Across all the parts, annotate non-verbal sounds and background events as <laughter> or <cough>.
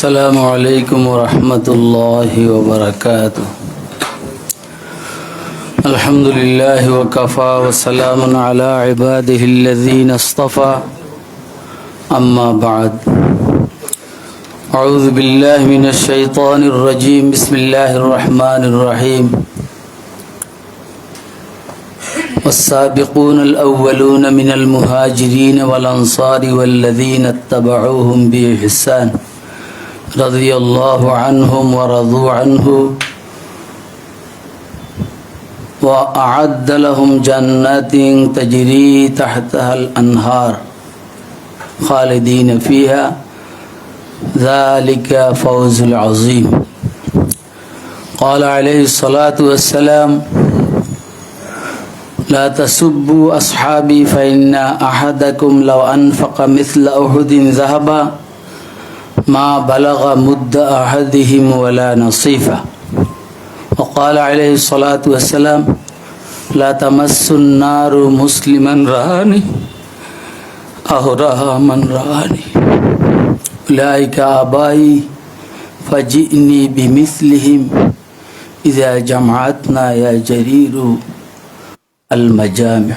السلام عليكم ورحمة الله وبركاته. الحمد لله وكفى وسلام على عباده الذين اصطفى. أما بعد أعوذ بالله من الشيطان الرجيم. بسم الله الرحمن الرحيم. والسابقون الأولون من المهاجرين والأنصار والذين اتبعوهم بإحسان. رضي الله عنهم ورضوا عنه وأعد لهم جنات تجري تحتها الأنهار خالدين فيها. ذلك فوز العظيم. قال عليه الصلاة والسلام لا تسبوا أصحابي فإن أحدكم لو أنفق مثل أحد ذهبا ما بلغ مد أحدهم ولا نصيفه وقال عليه الصلاة والسلام لا تمس النار مسلما رآني أو رأى من رآني أولئك آبائي فجئني بمثلهم إذا جمعتنا يا جرير المجامع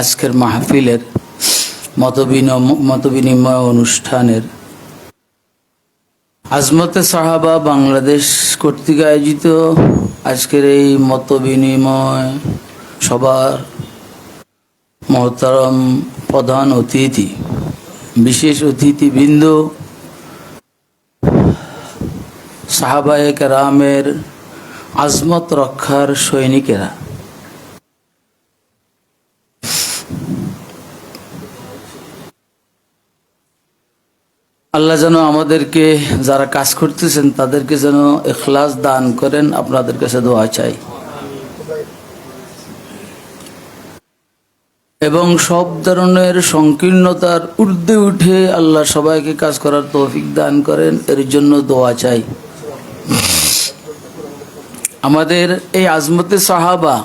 আজকের মাহফিলের মতবিনিময় মতবিনিময় অনুষ্ঠানের। আজমতে সাহাবা বাংলাদেশ কর্তৃক আয়োজিত আজকের এই মত বিনিময় সবার মহতারম প্রধান অতিথি, বিশেষ অতিথিবৃন্দ, সাহাবায়ে রামের আজমত রক্ষার সৈনিকেরা। আল্লাহ যেন আমাদেরকে যারা কাজ করতেছেন তাদেরকে যেন এখলাস দান করেন, আপনাদের কাছে দোয়া চাই। এবং সব ধরনের সংকীর্ণতার ঊর্ধ্বে উঠে আল্লাহ সবাইকে কাজ করার তৌফিক দান করেন, এর জন্য দোয়া চাই। আমাদের এই আজমতে সাহাবা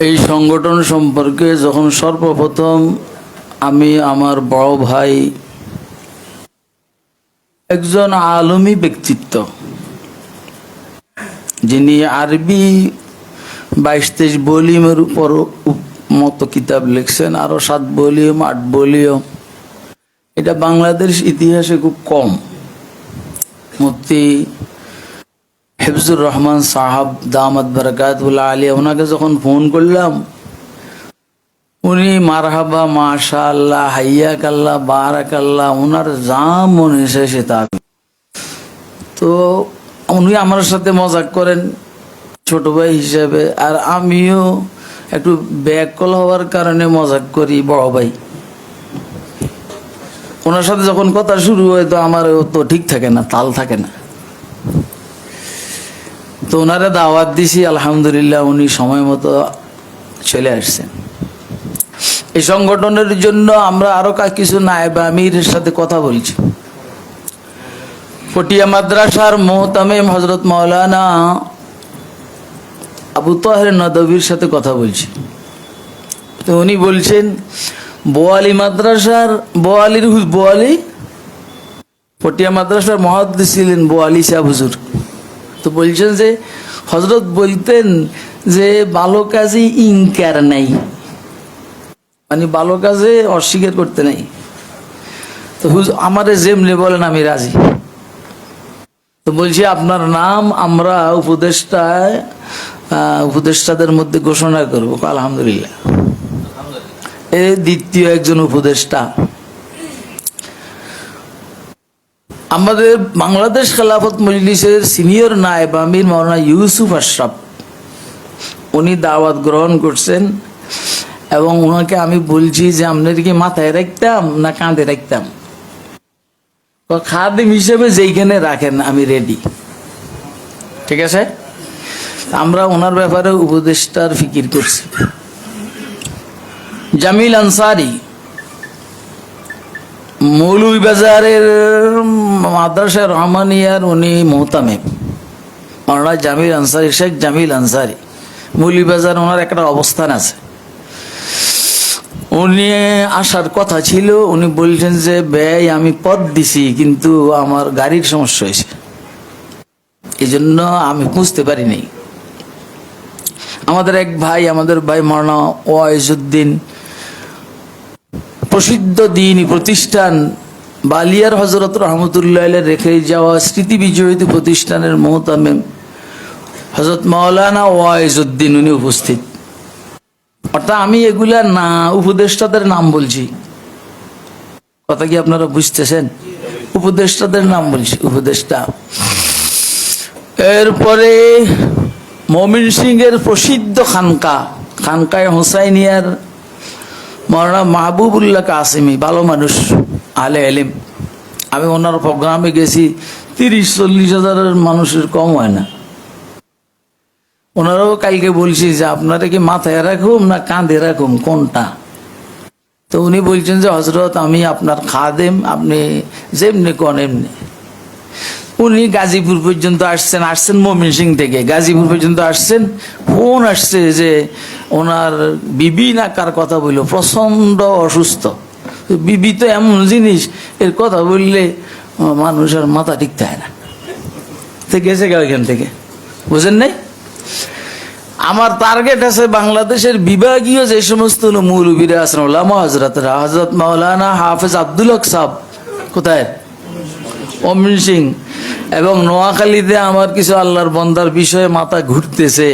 এই সংগঠন সম্পর্কে যখন সর্বপ্রথম আমি আমার বড় ভাই একজন আলমী ব্যক্তিত্ব। যিনি আরবি বাইশ তেইশ ভলিউমের উপর মতো কিতাব লিখছেন, আরও সাত ভলিউম, আট ভলিউম। এটা বাংলাদেশ ইতিহাসে খুব কম। মুফতি হেফজুর রহমান সাহাব দামাদ বরকাতুল্লাহ আলিয়া, ওনাকে যখন ফোন করলাম উনি মারহাবা মাশা আল্লাহ হাইয়াক আল্লাহ বারাক আল্লাহ ওনার যা মনে এসে সে তা তো উনি আমার সাথে মজাক করেন ছোট ভাই হিসাবে, আর আমিও একটু ব্যাকল হওয়ার কারণে মজাক করি বড় ভাই। ওনার সাথে যখন কথা শুরু হয় তো আমার তো ঠিক থাকে না, তাল থাকে না। তো ওনারা দাওয়াত দিছি, আলহামদুলিল্লাহ উনি সময় মতো চলে আসছেন। এই সংগঠনের জন্য আমরা আরও কা- কিছু নায়েব আমির সাথে কথা বলছি। পটিয়া মাদ্রাসার মোহতামিম হজরত মৌলানা আবু তাহের নদবির সাথে কথা বলছি। তো উনি বলছেন, বোয়ালি মাদ্রাসার বোয়ালির বোয়ালি? পটিয়া মাদ্রাসার মহাদ্দিস ছিলেন বোয়ালি শাহ হুজুর। তো বলছেন যে হজরত বলতেন যে, ভালো কাজে ইনকার নাই। মানে ভালো কাজে অস্বীকার করতে নাই। তো আমারে যেমনি বলেন, আমি রাজি। তো বলছি, আপনার নাম আমরা উপদেষ্টায় উপদেষ্টাদের মধ্যে ঘোষণা করব। আলহামদুলিল্লাহ। এ দ্বিতীয় একজন উপদেষ্টা। আমাদের বাংলাদেশ খেলাফত মজলিসের সিনিয়র নায়েব আমির মৌলানা ইউসুফ আশরাফ, উনি দাওয়াত গ্রহণ করছেন। এবং ওনাকে আমি বলছি যে আপনার কি মাথায় রাখতাম না কাঁধে রাখতাম? খাদিম হিসেবে যেইখানে রাখেন, আমি রেডি ঠিক আছে? আমরা ওনার ব্যাপারে উপদেষ্টার ফিকির করছি। জামিল আনসারি, মৌলভীবাজারের মাদ্রাসা রহমানিয়ার উনি মোহতামেম। মাওলানা জামিল আনসারি, শেখ জামিল আনসারি। মৌলভীবাজার ওনার একটা অবস্থান আছে। উনি আসার কথা ছিল, উনি বলছেন যে, ব্যয় আমি পদ দিছি, কিন্তু আমার গাড়ির সমস্যা হয়েছে। এই জন্য আমি বুঝতে পারিনি। আমাদের এক ভাই, আমাদের ভাই মরনা ওয়াইজুদ্দিন প্রসিদ্ধ দিনই প্রতিষ্ঠান, বালিয়ার হজরত রহমতুল্লাহ রেখে যাওয়া স্মৃতি বিজয়িত প্রতিষ্ঠানের মোহতামেম হজরত মাওলানা ওয়াইজুদ্দিন উনি উপস্থিত। অর্থাৎ আমি এগুলা না, উপদেষ্টাদের নাম বলছি। কথা কি আপনারা বুঝতেছেন? উপদেষ্টাদের নাম বলছি, উপদেষ্টা। এরপরে মমিন সিং এর প্রসিদ্ধ খানকা, খানকায় হোসাইনিয়ার মৌলানা মাহবুবুল্লাহ কাসিমি, ভালো মানুষ, আলে এলিম। আমি ওনার প্রোগ্রামে গেছি, তিরিশ, চল্লিশ হাজারের মানুষের কম হয় না। ওনারাও কালকে বলছি যে আপনারা কি মাথায় রাখুম না কাঁধে রাখুম? কোনটা? তো উনি বলছেন যে হজরত আমি আপনার খাদেম আপনি যেমনি কোন এমনি। উনি গাজীপুর পর্যন্ত আসছেন আসছেন মমিন সিং থেকে। গাজীপুর পর্যন্ত আসছেন ফোন আসছে যে ওনার বিবি না কার কথা বলল? প্রচণ্ড অসুস্থ। বিবি তো এমন জিনিস এর কথা বললে আহ, মানুষ আর মাথা ঠিক থাকে না। তো গেছে গা ওইখান থেকে। বুঝেন নাই? আমার টার্গেট আছে বাংলাদেশের বিভাগীয় যে সমস্ত মৌলবীরা আছেন, ওলামা হজরতরা হজরত মাওলানা হাফেজ আব্দুল হক সাহ কোথায়? অমিন সিং। এবং নোয়াখালীতে আমার কিছু আল্লাহর বন্দার বিষয়ে মাথা ঘুরতেছে।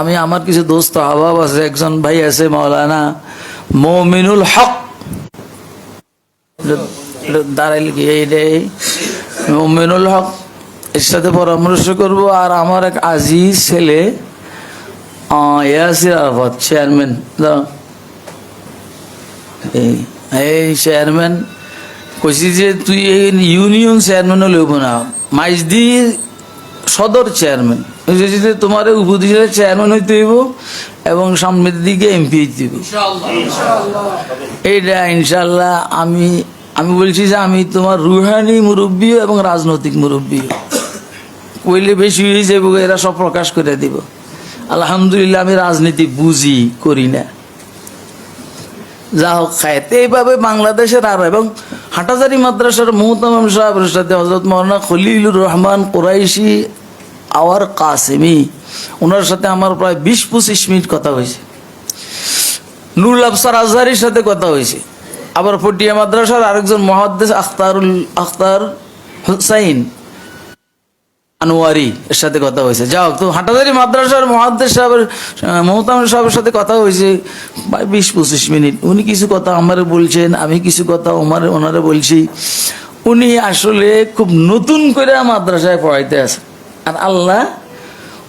আমি আমার কিছু দোস্ত হাবাব আছে, একজন ভাই আছে মাওলানা মমিনুল হক। দাঁড়াইলে কি? এইটাই মমিনুল হক, এর সাথে পরামর্শ করব। আর আমার এক আজিজ ছেলে ইয়াসির আরাফাত চেয়ারম্যান। এই চেয়ারম্যান কইছি যে তুই এই ইউনিয়ন চেয়ারম্যানও লইব না মাইজদি সদর চেয়ারম্যান যে তোমার উপদেশের চেয়ারম্যান হইতে হইব এবং সামনের দিকে এমপি হইতে হইব। এইটা ইনশাল্লাহ আমি আমি বলছি যে আমি তোমার রুহানি মুরব্বীও এবং রাজনৈতিক মুরব্বী। কইলে বেশি হয়ে যাব এরা সব প্রকাশ করে দিব। আলহামদুলিল্লাহ, আমি রাজনীতি বুঝি, করি না। যা হোক, খায়তে। এইভাবে বাংলাদেশের আর, এবং হাটাজারি মাদ্রাসার মোহতামাম সাহেবের সাথে হজরত মৌলানা খলিলুর রহমান কোরাইশি আওয়ার কাসেমি ওনার সাথে আমার প্রায় বিশ পঁচিশ মিনিট কথা হয়েছে। নুরুল আফসার আজহারির সাথে কথা হয়েছে। আবার ফটিয়া মাদ্রাসার আরেকজন মহাদ্দেশ আখতারুল আখতার হুসাইন আনোয়ারি এর সাথে কথা হয়েছে। যাও তো হাটাদারি মাদ্রাসার মহাদ্দেশ সাহেবের মহতাম সাহেবের সাথে কথা হয়েছে বিশ পঁচিশ মিনিট। উনি কিছু কথা আমারে বলছেন, আমি কিছু কথা ওমারে, ওনারে বলছি। উনি আসলে খুব নতুন করে মাদ্রাসায় পড়াইতে আছে। আর আল্লাহ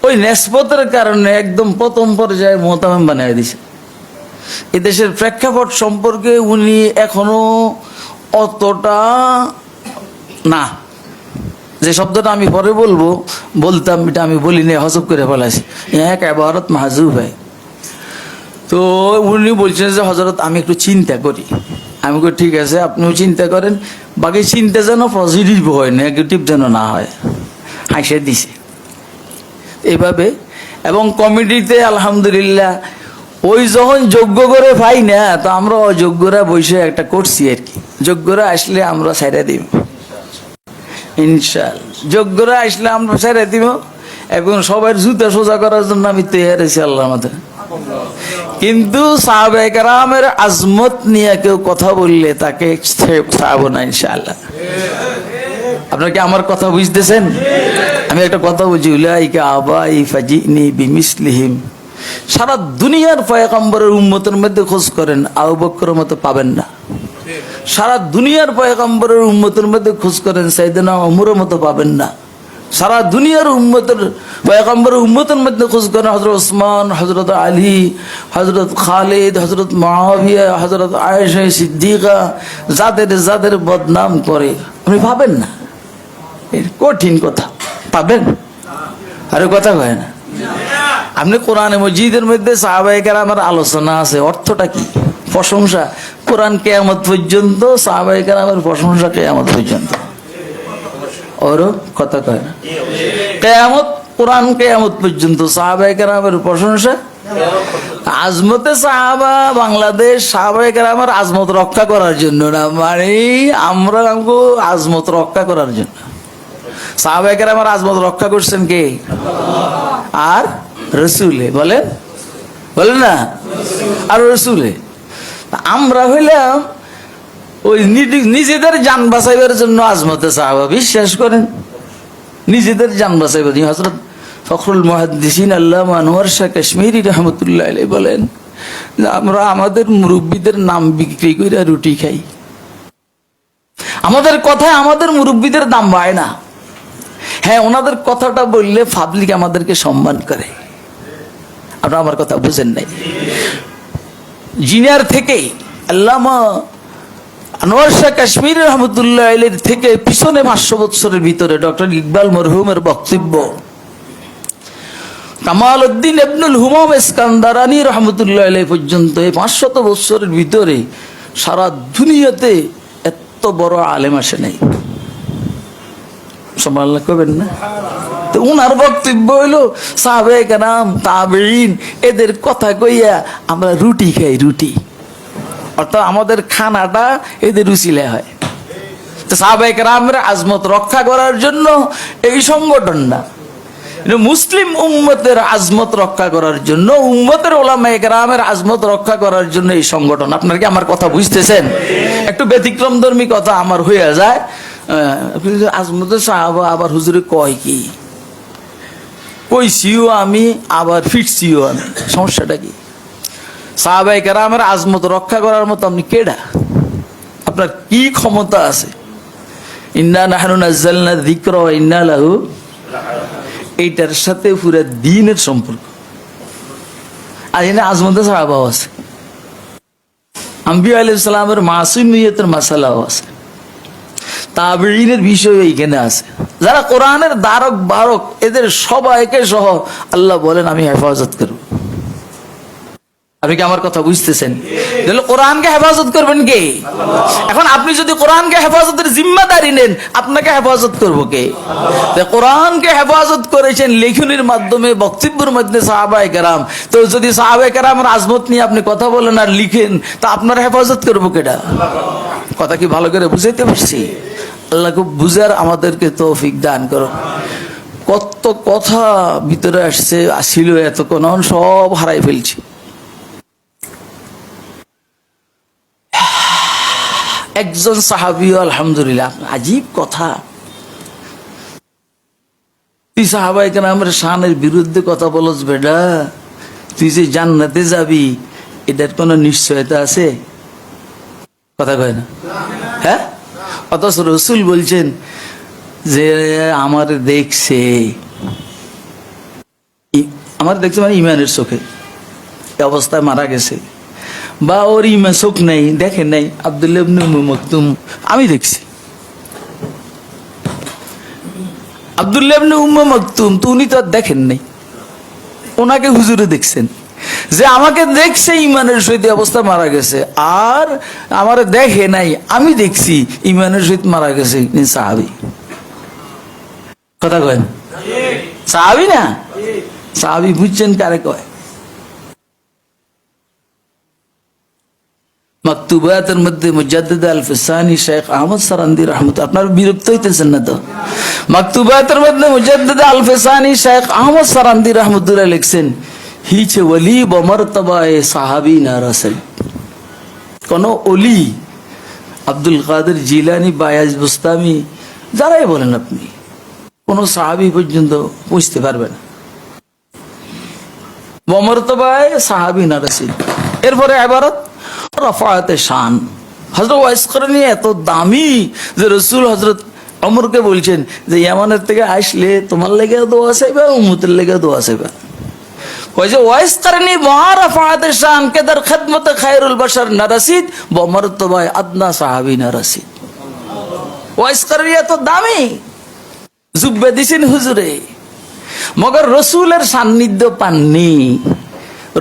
ওই নেসপতের কারণে একদম প্রথম পর্যায়ে মোহতাম বানিয়ে দিছে এদেশের প্রেক্ষাপট সম্পর্কে উনি এখনও অতটা না। যে শব্দটা আমি পরে বলব, বলতাম, এটা আমি বলিনি, হজব করে ফেলাইছি। এক এবারত মাহাজুব হয়। তো উনি বলছেন যে, হজরত, আমি একটু চিন্তা করি। আমি কই, ঠিক আছে, আপনিও চিন্তা করেন। বাকি চিন্তা যেন পজিটিভ হয় নেগেটিভ যেন না হয়। হাসে দিছে। এইভাবে এবং কমিটিতে আলহামদুলিল্লাহ, ওই যখন যোগ্য করে পাই না, তো আমরা অযোগ্যরা বসে একটা করছি আর কি। যোগ্যরা আসলে আমরা ছেড়ে দিব ইনশাল। যোগ্যরা আসলে আমরা ছেড়ে দিব। এবং সবার জুতা সোজা করার জন্য আমি তৈরি আছি আল্লাহর মধ্যে কিন্তু সাহাবেকরামের আজমত নিয়ে কেউ কথা বললে তাকে ছাড়বো না ইনশাআল্লাহ। আপনারা কি আমার কথা বুঝতেছেন? আমি একটা কথা বলছি উলাইকা আবাই ফাজিনি বিমিসলিহিম। সারা দুনিয়ার পয়গম্বরের উম্মতের মধ্যে খোঁজ করেন, আবু বকরের মতো পাবেন না। সারা দুনিয়ার পয়গম্বরের উম্মতের মধ্যে খোঁজ করেন সাইদানা অমরের মতো পাবেন না। সারা দুনিয়ার উম্মতের, পয়গম্বরের উম্মতের মধ্যে খোঁজ করেন হজরত ওসমান হজরত আলী হজরত খালিদ হজরত মাহাবিয়া হজরত আয়েশা সিদ্দিকা, যাদের যাদের বদনাম করে। আপনি পাবেন না। কঠিন কথা। পাবেন? আরে কথা কয় না। আপনি কোরআনে মসজিদের মধ্যে সাহাবাহিকের আমার আলোচনা আছে, অর্থটা কি? প্রশংসা। কোরআন কেয়ামত পর্যন্ত সাহাবাহিকের আমার প্রশংসা কেয়ামত পর্যন্ত। ওরও কথা কয় না। কেয়ামত, কোরআন কেয়ামত পর্যন্ত সাহাবাহিকের আমার প্রশংসা। আজমতে সাহাবা, বাংলাদেশ সাহাবাহিকের আমার আজমত রক্ষা করার জন্য না মানে আমরা আমগো আজমত রক্ষা করার জন্য। সাহাবাহিকের আমার আজমত রক্ষা করছেন কে? আর রসুলে, বলেন? বলেন না? আর রসুলে। আমরা হইলাম ওই নিজেদের যান বাঁচাইবার জন্য আজমতে সাহাবা, বিশ্বাস করেন? নিজেদের যান বাঁচাইবার জন্য। হজরত ফখরুল মহাদিসিন আল্লাহ আনোয়ার শাহ কাশ্মীরি রহমতুল্লাহ বলেন আমরা আমাদের মুরব্বীদের নাম বিক্রি করে রুটি খাই। আমাদের কথায় আমাদের মুরব্বীদের দাম পায় না। হ্যাঁ ওনাদের কথাটা বললে পাবলিক আমাদেরকে সম্মান করে। আপনারা আমার কথা বুঝেন নাই। জিনিয়ার থেকে আল্লামা আনোয়ার শাহ কাশ্মীর রহমতুল্লাহ আলীর থেকে পিছনে পাঁচশো বৎসরের ভিতরে ডক্টর ইকবাল মরহুমের বক্তব্য। কামাল উদ্দিন এবনুল হুমাম ইস্কান্দারানি রহমতুল্লাহ আলী পর্যন্ত এই পাঁচশত বৎসরের ভিতরে সারা দুনিয়াতে এত বড় আলেম আসে নাই। সম্মান করবেন না? তো উনার বক্তব্য হইল সাহাবে কানাম তাবেইন এদের কথা কইয়া আমরা রুটি খাই, রুটি। অর্থাৎ আমাদের খানাটা এদের রুচিলে হয়। তো সাহাবাহিক রামের আজমত রক্ষা করার জন্য এই সংগঠনটা মুসলিম উম্মতের আজমত রক্ষা করার জন্য, উম্মতের ওলামায়ে রামের আজমত রক্ষা করার জন্য এই সংগঠন। আপনার কি আমার কথা বুঝতেছেন? একটু ব্যতিক্রম ধর্মী কথা আমার হয়ে যায়। আজমতের সাহাবা আবার হুজুরে কয় কি? কইছিও আমি, আবার ফিরছিও আমি। সমস্যাটা কি? সাহাবাই কেরামের আজমত রক্ষা করার মতো আপনি কেডা? আপনার কি ক্ষমতা আছে? ইন্না নাহনু নাজ্জালনা যিকরা ইন্না লাহু এইটার সাথে পুরো দিনের সম্পর্ক। আর এখানে আজমতে সাহাবাও আছে। আম্বিয়া আলাইহিস সালামের মাসুমিয়তের মাসালাও আছে। তাবেইনের বিষয় এইখানে আছে। যারা কোরআনের দ্বারক বারক, এদের সবাইকে সহ আল্লাহ বলেন, আমি হেফাজত করব। আপনি কি আমার কথা বুঝতেছেন? কোরআনকে হেফাজত করবেন কে? এখন আপনি যদি কোরআনকে হেফাজতের জিম্মাদারি নেন, আপনাকে হেফাজত করব কে? কোরআনকে হেফাজত করেছেন লেখনির মাধ্যমে, বক্তব্যের মধ্যে সাহাবাই কেরাম। তো যদি সাহাবাই কেরামের আজমত নিয়ে আপনি কথা বলেন আর লিখেন, তা আপনার হেফাজত করব কেটা কথা কি ভালো করে বুঝাইতে পারছি? আল্লাহ খুব বুঝার আমাদেরকে তৌফিক দান করো। কত কথা ভিতরে আসছে, আসিল এতক্ষণ সব হারাই ফেলছি। একজন সাহাবি আলহামদুলিল্লাহ, আজীব কথা। তুই সাহাবাই কেন আমার শানের বিরুদ্ধে কথা বলস বেডা তুই যে জান্নাতে যাবি, এটার কোনো নিশ্চয়তা আছে? কথা কয় না। হ্যাঁ? অথচ রসুল বলছেন যে, আমার দেখছে আমার দেখছে মানে ইমানের চোখে। অবস্থায় মারা গেছে। বা ওর ইমান চোখ নেই, দেখেন নাই মকতুম আমি দেখছি। আবদুল্লাহ উম্মে মকতুম তো উনি তো আর দেখেন নাই। ওনাকে হুজুরে দেখছেন। যে আমাকে দেখছে ইমানের সহিত অবস্থা মারা গেছে। আর আমার দেখে নাই, আমি দেখছি ইমানের সহিত মারা গেছে সাহাবি। কথা কয়? সাহাবি না? সাহাবি বুঝছেন কারে কয়? মাকতুবাতের মধ্যে মুজাদ্দিদ আল ফিসানি শেখ আহমদ সারান্দি রহমত আপনার বিরক্ত হইতেছেন না তো? মাকতুবাতের মধ্যে মুজাদ্দিদ আল ফিসানি শেখ আহমদ সারান্দি রহমতুল্লাহ লিখছেন হিছে ওলি বমরতবায় সাহাবি না রাসেল। কোন অলি Abdul Kader Jilani Bayazid Bostami, যারাই বলেন আপনি, কোন সাহাবি পর্যন্ত পৌঁছতে পারবে না। বমরতবায় সাহাবি না এরপরে এবারত রফায়াতে শান। হজরত ওয়াইসকরণী এত দামি যে রসুল হজরত অমরকে বলছেন যে, ইয়ামানের থেকে আসলে তোমার লেগে দোয়া চাইবা উমুতের লেগে দোয়া চাইবা কয় যে ওয়াইস কারণী মহারফায়াতে শান কেদার খেদমত খায়রুল বাসার নারাসিদ বমরতবায় আদনা সাহাবি নারাসিদ। ওয়াইস কারণী এত দামি। জুব্বে দিছেন হুজুরে। মগর রসুলের সান্নিধ্য পাননি।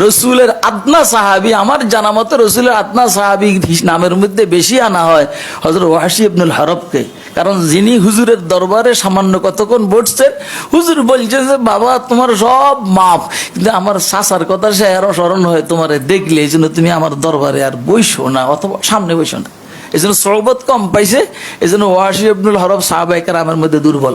রসুলের আদনা সাহাবি, আমার জানা মতো রসুলের আদনা সাহাবি নামের মধ্যে বেশি আনা হয় হজরত ওয়াসি ইবনুল হরবকে। কারণ যিনি হুজুরের দরবারে সামান্য কতক্ষণ বসছেন হুজুর বলছে যে, বাবা, তোমার সব মাপ। কিন্তু আমার শাসার কথা সে আরও স্মরণ হয়, তোমারে দেখলে এই জন্য তুমি আমার দরবারে আর বইসো না অথবা সামনে বইসো না। এই জন্য সৌবত কম পাইছে, এই জন্য ওয়াসি ইবনুল হরব সাহাবাইকার আমার মধ্যে দুর্বল।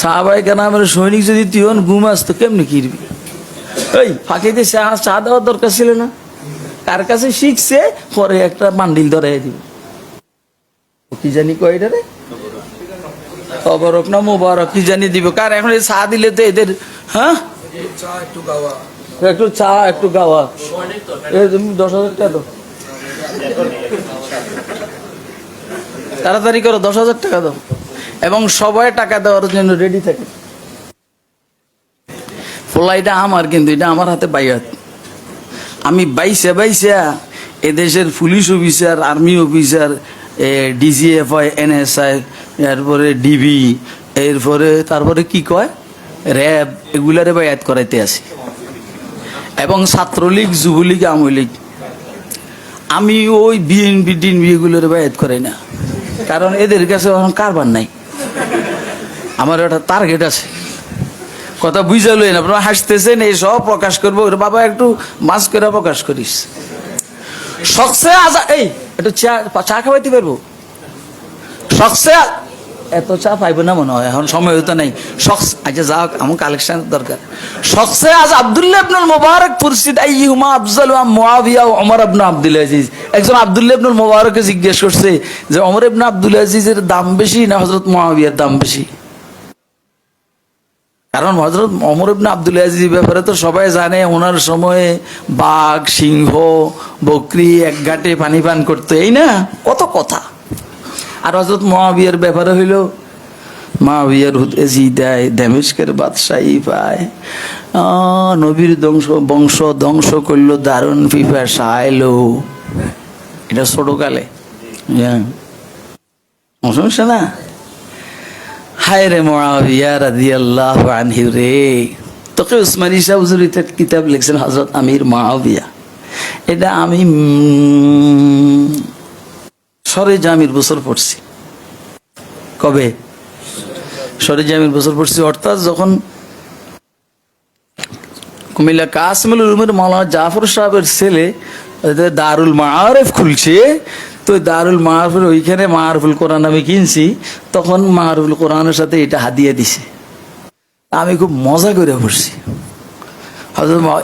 সাহাবাই কেন আমার সৈনিক যদি তুই হন, ঘুম আসতো, কেমনি কিরবি? ওই ফাঁকিতে চা দেওয়ার দরকার ছিল না। কার কাছে শিখছে, পরে একটা বান্ডিল ধরাই দিবে। কি জানি কয়টা রে? অবরক না মোবারক, কি জানি দিব। কার, এখন এই চা দিলে তো এদের হ্যাঁ? একটু চা, একটু গাওয়া। তুমি দশ হাজার টাকা দাও। তাড়াতাড়ি করো, দশ হাজার টাকা দাও। এবং সবাই টাকা দেওয়ার জন্য রেডি থাকে। ফলাইটা আমার, কিন্তু এটা আমার হাতে বাইয়াত আমি বাইসে বাইসা এদেশের police officer, army officer DGFI NSI এরপরে ডিবি এরপরে তারপরে কি কয়? র্যাব, এগুলারে বাইয়াত করাইতে আসি। এবং ছাত্রলীগ, যুবলীগ আওয়ামী লীগ আমি ওই বিএনপি, টিএনপি এগুলোর বাইয়াত করাই না। কারণ এদের কাছে কারবার নাই। আমার একটা টার্গেট আছে। কথা বুঝালেন আপনারা হাসতেছেন, এই সব প্রকাশ করব বাবা, একটু মাছ করে প্রকাশ করিস। শখসে আজা, এই, একটু চা চা খাওয়াইতে পারব? শখসে এত চা পাইবো না মনে হয়, এখন সময় হতো নাই। শখস আচ্ছা যাও আমার কালেকশন দরকার। শখসে আজ আব্দুল্লাহ ইবনুল মুবারক ফুরসিদ আইহুমা আফজাল ওয়া মুআবিয়া ওয়া আব্দুল আজিজ। একজন আব্দুল্লাহ ইবনুল মুবারককে জিজ্ঞেস করছে যে, ওমর ইবনে আব্দুল আজিজের দাম বেশি না হযরত মুআবিয়ার দাম বেশি? কারণ হজরত অমর ইবনে আব্দুল আজিজের ব্যাপারে তো সবাই জানে ওনার সময়ে বাঘ, সিংহ, বকরি এক ঘাটে পানি পান করতো। এই না? কত কথা। আর হজরত মহাবিয়ার ব্যাপারে হইল মহাবিয়ার হুতেজি দেয় দামেস্কের বাদশাহী পায় নবীর ধ্বংস, বংশ ধ্বংস করল, দারুণ ফিফা সাইলো এটা ছোটকালে। হ্যাঁ। না? হায় রে মুআবিয়া রাদিয়াল্লাহু আনহু রে। তোকে উসমানী শাহ হুজুরিতে কিতাব লিখছেন, হযরত আমির মুআবিয়া। এটা আমি সরে জামির বছর পড়ছি। কবে? সরে জামির বছর পড়ছি, অর্থাৎ যখন কুমিল্লা কাসমুল উলুমের মাওলানা জাফর সাহেবের ছেলে দারুল মাআরিফ খুলছে তো দারুল মাআরিফের ওইখানে মাআরিফুল কোরআন আমি কিনছি, তখন মাআরিফুল কোরআনের সাথে এটা হাদিয়া দিছে। আমি খুব মজা করে পড়ছি।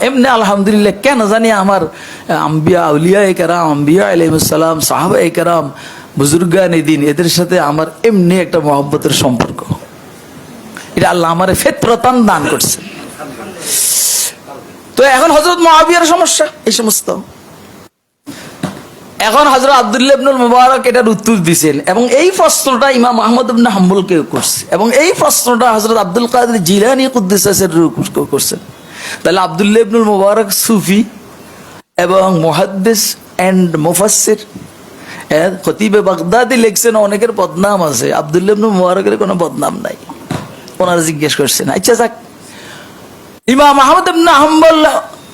এমনি আলহামদুলিল্লাহ, কেন জানি আমার আম্বিয়া আউলিয়া একরাম আম্বিয়া আলাইহিসসালাম সাহাবা একরাম বুজুর্গান দিন, এদের সাথে আমার এমনি একটা মহব্বতের সম্পর্ক। এটা আল্লাহ আমার ফেতরতান দান করছে। তো এখন হজরত মহাবিয়ার সমস্যা, এই সমস্ত। এখন হজরত আব্দুল্লাহ ইবনুল মুবারক এটার উত্তর দিছেন এবং এই প্রশ্নটা ইমাম আহমদ ইবনে হাম্বলকে করছে এবং এই প্রশ্নটা হজরত আব্দুল কাদের জিলানি কুদ্দিসের করছেন তাহলে আব্দুল্লাহ ইবনুল মুবারক সুফি এবং মুহাদ্দিস এন্ড মুফাসসির এর খতিবে বাগদাদি লিখছেন, অনেকের বদনাম আছে। আব্দুল্লাহ ইবনুল মুবারকের কোনো বদনাম নাই। ওনারা জিজ্ঞেস করছেন আচ্ছা যাক। ইমাম আহমদ ইবনে হাম্বল,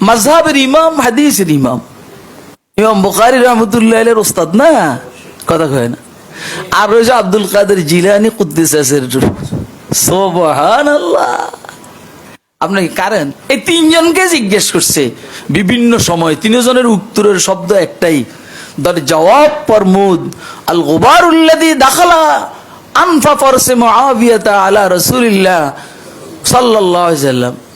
মাযহাবের ইমাম, হাদিসের ইমাম। ইমাম বুখারী রহমতুল্লাহ আলাইহির উস্তাদ না? কথা কয় না। আর রয়েছে আব্দুল কাদের জিলানি কুদ্দিস আছের সুবহানাল্লাহ। আপনি কারেন? এই তিনজনকে জিজ্ঞেস করছে। বিভিন্ন সময় তিনজনের উত্তরের শব্দ একটাই, দর জবাব পরমুদ আল গুবার উল্লাদি দাখালা আনফা ফরসে মুআবিয়াতা আলা রাসূলিল্লাহ সাল্লাল্লাহু আলাইহি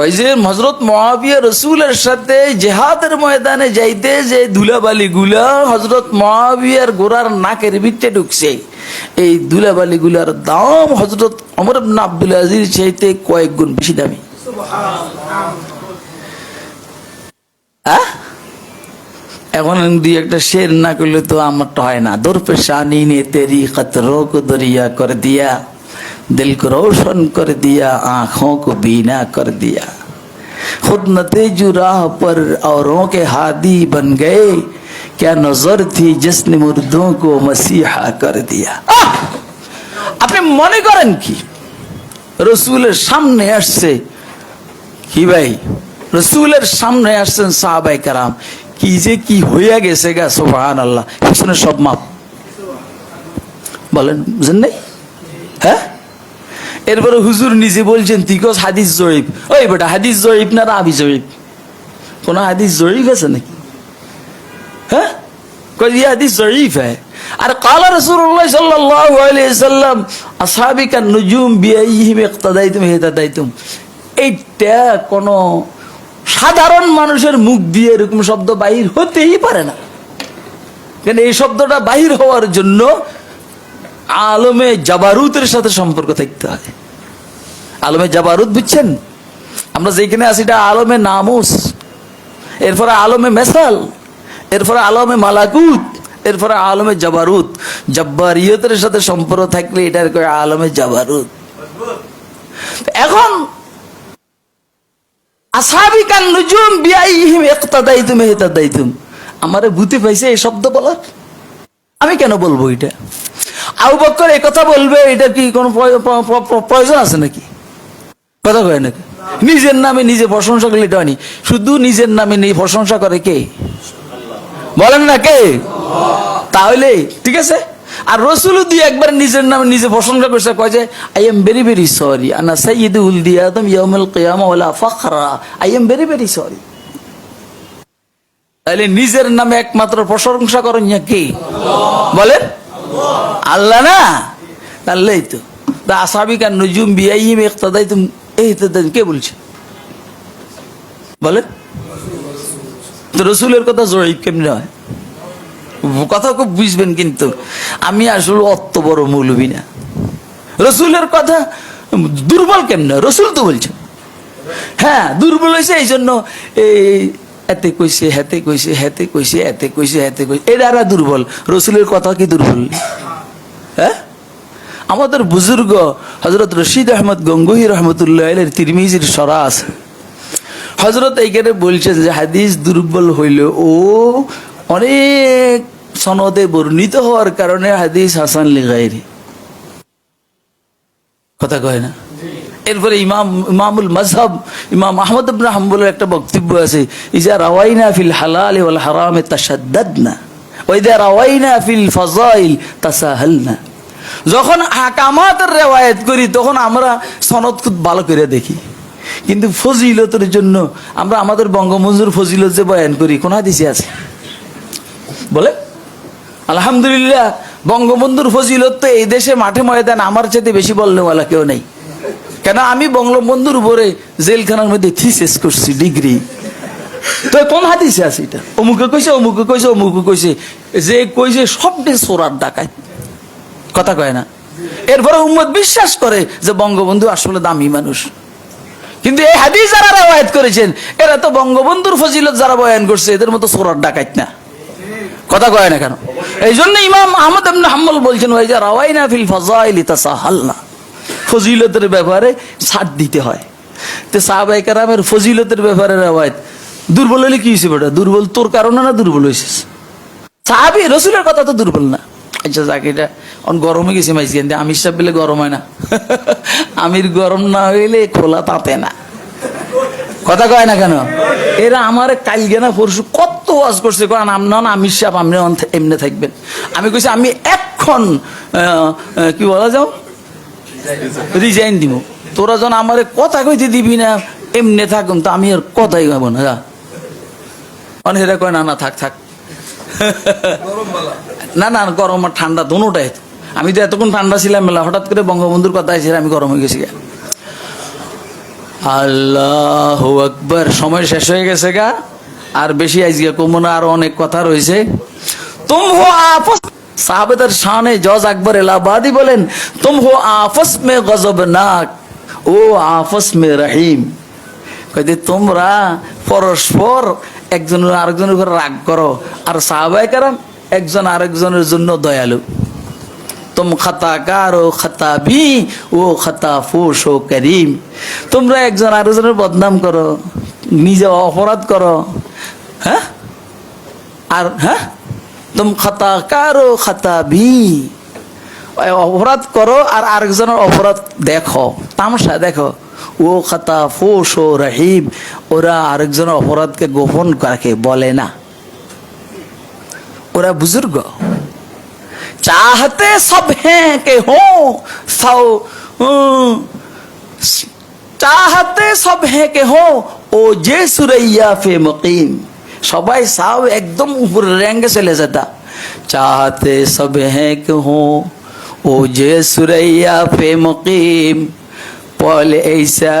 ওই যে হজরত মহাবিয়া রসুলের সাথে জেহাদের ময়দানে যাইতে যে ধুলাবালি গুলা হজরত মহাবিয়ার গোড়ার নাকের ভিতরে ঢুকছে, এই ধুলাবালি গুলার দাম হজরত অমর আব্দুল আজির চাইতে কয়েক গুণ বেশি দামি। এখন দুই একটা শের না করলে তো আমারটা হয় না। দোরপেশানি নে তেরি কত রোগ দরিয়া কর দিয়া। दिल को रोशन कर दिया आंखों को बीना कर दिया खुद नते जुराह पर औरों के हादी बन गए क्या नजर थी जिसने मुर्दों को मसीहा कर दिया আহ! আপনি মনে করেন কি রসুলের সামনে আসছে কি ভাই রসুলের সামনে আসছেন সাহাবাই কারাম কি যে কি হইয়া গেছে গা সোহান আল্লাহ পিছনে সব মাপ বলেন বুঝেন নাই হ্যাঁ এরপরে হুজুর নিজে বলছেন তিকস হাদিস জরিফ ওই বেটা, হাদিস জরিফ না রাবি জরিফ কোন হাদিস জরিফ আছে নাকি? হ্যাঁ? কই হাদিস জরিফ হ্যাঁ আর কালা রসুল্লাহ সাল্লাহ নজুম এইটা কোনো সাধারণ মানুষের মুখ দিয়ে এরকম শব্দ বাহির হতেই পারে না। কেন এই শব্দটা বাহির হওয়ার জন্য আলমে জাবারুতের সাথে সম্পর্ক থাকতে হয়। আলমে জাবারুত বুঝছেন? আমরা যেখানে আছি এটা আলমে নামুস। এরপরে আলমে মেসাল। এরপরে আলমে মালাকুত। এরপরে আলমে জাবারুত। জব্বারিয়তের সাথে সম্পর্ক থাকলে এটার কয় আলমে জাবারুত। এখন আসাবিকান নুজুম বিআইহিম ইক্তাদাইতুম আমারে ভূতে পাইছে এই শব্দ বলার? আমি কেন বলব এটা? আবু বক্কর এই কথা বলবে, এটা কি কোনো প্রয়- প্র- প্র- প্র- প্রয়োজন আছে নাকি? কথা কয় নাকি? নিজের নামে নিজে প্রশংসা করলে এটা হয়নি। শুধু নিজের নামে নিয়ে প্রশংসা করে কে? বলেন না কে? তাহলে, ঠিক আছে? আর রসুল দিয়ে একবার নিজের নামে নিজে প্রশংসা করছে, কয় যে I am very very sorry আনা সাইয়্যিদু উলদি আদম ইয়াউমুল কিয়ামা ওয়ালা ফাখরা I am very very sorry তাহলে নিজের নামে একমাত্র প্রশংসা করেন কে? বলেন। আল্লাহ না? আল্লাহ তো। তা আসাবিকা নজুম বিআইহিম ইক্তাদাইতুম এই তো কে বলছে? বলে তো রসুলের কথা জয়ীব কেমনে হয়? কথা খুব বুঝবেন কিন্তু, আমি আসলে অত বড় মৌলবী না। রসুলের কথা দুর্বল কেমনে রসুল তো বলছেন হ্যাঁ দুর্বল হয়েছে এই জন্য এই এতে কইছে, হেতে কইছে হেতে কইছে, এতে কইছে, হেতে কইছে। এরা দুর্বল। রসুলের কথা কি দুর্বল? হ্যাঁ? আমাদের বুজুর্গ হজরত রশিদ আহমদ গঙ্গুহি রহমতুল্লাহ তিরমিজির সরা আছে। হজরত এইখানে বলছেন যে, হাদিস দুর্বল হইল। ও অনেক সনদে বর্ণিত হওয়ার কারণে হাদিস হাসান লিগাইরি কথা কয় না? এরপরে ইমাম, ইমামুল মাজহাব ইমাম আহমদ ইবনে হাম্বলের একটা বক্তব্য আছে, ইজা রাওয়াইনা ফিল হালাল ওয়াল হারামে তাশাদ্দাদনা, ওয়া ইজা রাওয়াইনা ফিল ফাযাইল তাসাহালনা। যখন আকামাতের রেওয়ায়েত করি, তখন আমরা সনদ খুব ভালো করে দেখি। কিন্তু ফজিলতের জন্য আমরা আমাদের বঙ্গবন্ধুর ফজিলত যে বয়ান করি, কোন হাদিসে আছে? বলে? আলহামদুলিল্লাহ, বঙ্গবন্ধুর ফজিলত তো এই দেশে মাঠে ময়দান আমার চেয়ে বেশি বললেওয়ালা কেউ নেই। কেন আমি বঙ্গবন্ধুর উপরে জেলখানার মধ্যে থিসেস করছি ডিগ্রি তো কোন হাদিসে আছে এটা? অমুকে কইছে অমুকে কইছে অমুকে কইছে। যে কইছে, সবটি সোরার ডাকায় কথা কয় না? এরপরে উম্মত বিশ্বাস করে যে বঙ্গবন্ধু আসলে দামি মানুষ। কিন্তু এই হাদিস যারা রেওয়ায়ত করেছেন, এরা তো বঙ্গবন্ধুর ফজিলত যারা বয়ান করছে, এদের মতো সোরার ডাকাইত না। কথা কয় না কেন? এই জন্য ইমাম আহমদ ইবনে হাম্বল বলছেন ওই যে রাওয়াইনা ফিল ফজাইল ফাযাইলি তাসাহালনা। ফজিলতের ব্যাপারে ছাড় দিতে হয়। তো সাহাবায়ে কেরামের ফজিলতের ব্যাপারে রেওয়ায়ত দুর্বল হলে কি হয়েছে বেটা? দুর্বল তোর কারণে না দুর্বল হয়েছিস সাহাবি রসুলের কথা তো দুর্বল না। আচ্ছা যাক এটা অন গরম গেছে মাইজ কিন্তু আমির সাহেব বলে গরম হয় না। <laughs> আমির গরম না হইলে খোলা তাতে না। কথা কয় না কেন? এরা আমার কালকে না পরশু কত ওয়াজ করছে কারণ আপনার আমির সাহেব আপনি এমনি থাকবেন। আমি কইছি আমি আহ, কি বলা যাও রিজাইন দিব তোরা যখন আমার কথা কইতে দিবি না, এমনি থাকুন, তো আমি আর কথাই না অনেক কয়, না না, থাক থাক। না না, গরম আর ঠান্ডা আমি তো এতক্ষণ ঠান্ডা ছিলাম মেলা, হঠাৎ করে বঙ্গবন্ধুর কথা আছে আমি গরম হয়ে গেছি গা। আল্লাহ আকবর, সময় শেষ হয়ে গেছে গা। আর বেশি আজকে কমো না, আরও অনেক কথা রয়েছে। তুম সাহাবেদার শানে জজ আকবর এলাহাবাদি বলেন, তুম হো আপস মে গজবনাক, ও আপস মে রহিম। কইতে তোমরা পরস্পর একজন আরেকজনের উপর রাগ করো, আর সাহাবাই কারাম একজন আরেকজনের জন্য দয়ালু। তুম খাতাকার ও খাতাবি ও খাতা ফুস ও করিম। তোমরা একজন আরেকজনের বদনাম করো, নিজে অপরাধ করো। হ্যাঁ? আর হ্যাঁ? তুম খাতা, কারও খাতা বি অপরাধ করো আর আরেকজনের অপরাধ দেখো তামসা দেখো। ও খাতা ফোস ও রাহিব ওরা আরেকজনের অপরাধকে গোপন করাকে বলে না। ওরা বুজুর্গ। চাহতে সব হ্যাঁ কে হো, সাও চাহতে সব হ্যাঁ কে হো, ও যে সুরাইয়া ফে মকিম। সবাই সাও একদম উপরে রেঙ্গে চলে যেতা চাহতে সব হ্যাঁ হো, ও যে সুরাইয়া ফে মকিম পল এইসা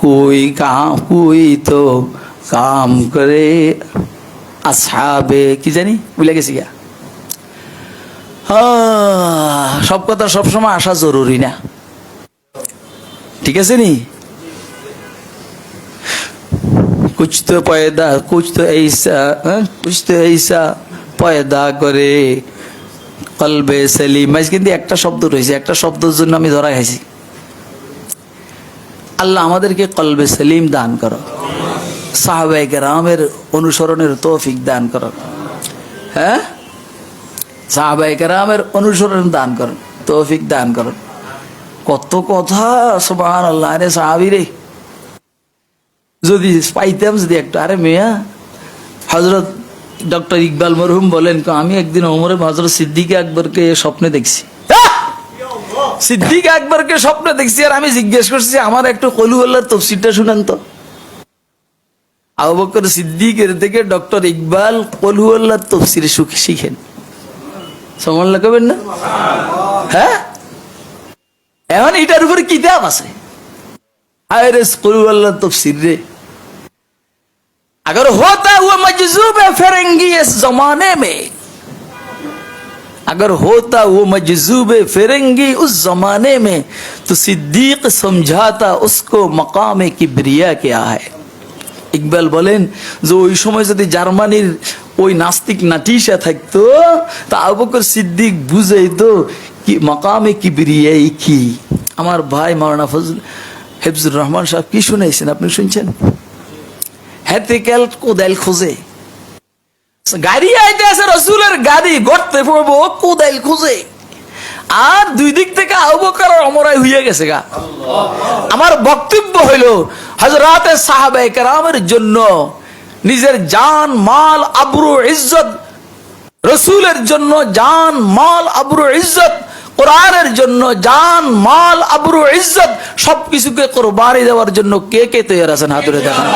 কুই কাম, কুই তো কাম করে আসাবে কি জানি, ভুলে গেছি গা। সব কথা সবসময় আসা জরুরি না। ঠিক আছে নি? कुछ तो पैदा कुछ तो ऐसा हाँ? कुछ तो ऐसा পয়দা করে কলবে সেলিম আজ কিন্তু একটা শব্দ রয়েছে একটা শব্দের জন্য আমি ধরা খাইছি আল্লাহ আমাদেরকে কলবে সেলিম দান করো সাহাবাই রামের অনুসরণের তৌফিক দান করো হ্যাঁ সাহাবাই রামের অনুসরণ দান করুন তৌফিক দান করুন কত কথা সুবাহ আল্লাহ রে সাহাবি রে যদি পাইতাম যদি একটা আরে মেয়া হজরত ডক্টর ইকবাল মরহুম বলেন "ক, আমি একদিন ওমরে হজরত সিদ্দিক আকবরকে স্বপ্নে দেখছি। সিদ্দিক আকবরকে স্বপ্নে দেখছি আর আমি জিজ্ঞেস করছি আমার একটু কলু আল্লাহর তফসিরটা শুনেন তো। আবু বকর সিদ্দিকের থেকে ডক্টর ইকবাল কলু আল্লাহর তফসির শিখেন। সমান লাগাবেন না? হ্যাঁ? এখন এটার উপরে কিতাব আছে। আরে কলু আল্লাহর তফসির রে। अगर होता हुआ मजजूब है फिरंगी इस जमाने में अगर होता वो मजजूब फिरंगी उस जमाने में तो सिद्दीक समझाता उसको मकाम किबरिया क्या है ইকবাল বলেন যে ওই সময় যদি জার্মানির ওই নাস্তিক নাটিসা থাকতো তা আবু বকর সিদ্দিক বুঝাইতো কি মাকামে কিবরিয়াই কি আমার ভাই মাওলানা ফজল হেফজুর রহমান সাহেব কি শুনাইছেন আপনি শুনছেন হ্যাতিক্যাল কোদাইল খোঁজে। গাড়ি আইতে আছে রসুলের গাড়ি গড়তে পড়ব কোদাইল খুঁজে। আর দুই দিক থেকে আবকার অমরাই হইয়া গেছে গা। আমার বক্তব্য হইল হজরাতে সাহাবে কেরামের জন্য নিজের জান, মাল, আবরু, ইজ্জত, রসুলের জন্য জান, মাল, আবরু, ইজ্জত, কোরআনের জন্য জান, মাল, আবরু, ইজ্জত, সবকিছুকে কোরবানি দেওয়ার জন্য কে কে তৈরি আছেন? হাতুরে দেখান।